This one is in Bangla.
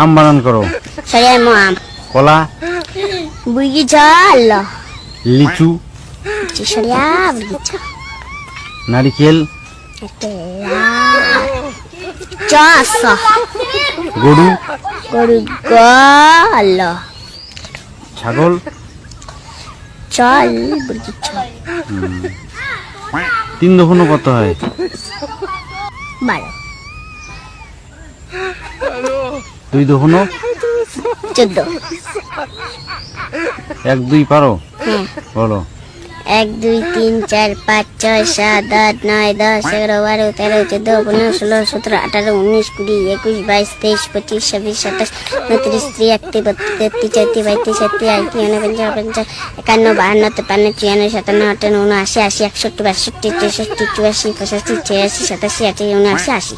আম বানান করো। আম। কলা বুড়ি জল। লিচু নারিকেল চাষ গরু গরু গল। ছাগল। চল বুড়ি চল তিন দফনও কত হয়। বারো। দুই দফনও চোদ্দ। এক দুই পারো? বলো। এক দুই তিন চার পাঁচ ছয় সাত আট নয় দশ এগারো বারো তেরো চোদ্দ পনেরো ষোলো সতেরো আঠারো উনিশ কুড়ি একুশ বাইশ তেইশ পঁচিশ ছাব্বিশ সাতাশ উনত্রিশ ত্রিশ একটি বত্রিশ তেত্রিশ চৌত্রিশ পঁয়ত্রিশ ছত্রিশ আটত্রিশ উনপঞ্চাশ পঞ্চাশ একান্ন বাহান্ন তেপান্ন চুয়ান্ন সাতান্ন আটান্ন উনআশি আশি একষট্টি বাষট্টি তেষট্টি চুরাশি পঁচাশি ছিয়াশি সাতাশি আটাশি উনআশি আশি।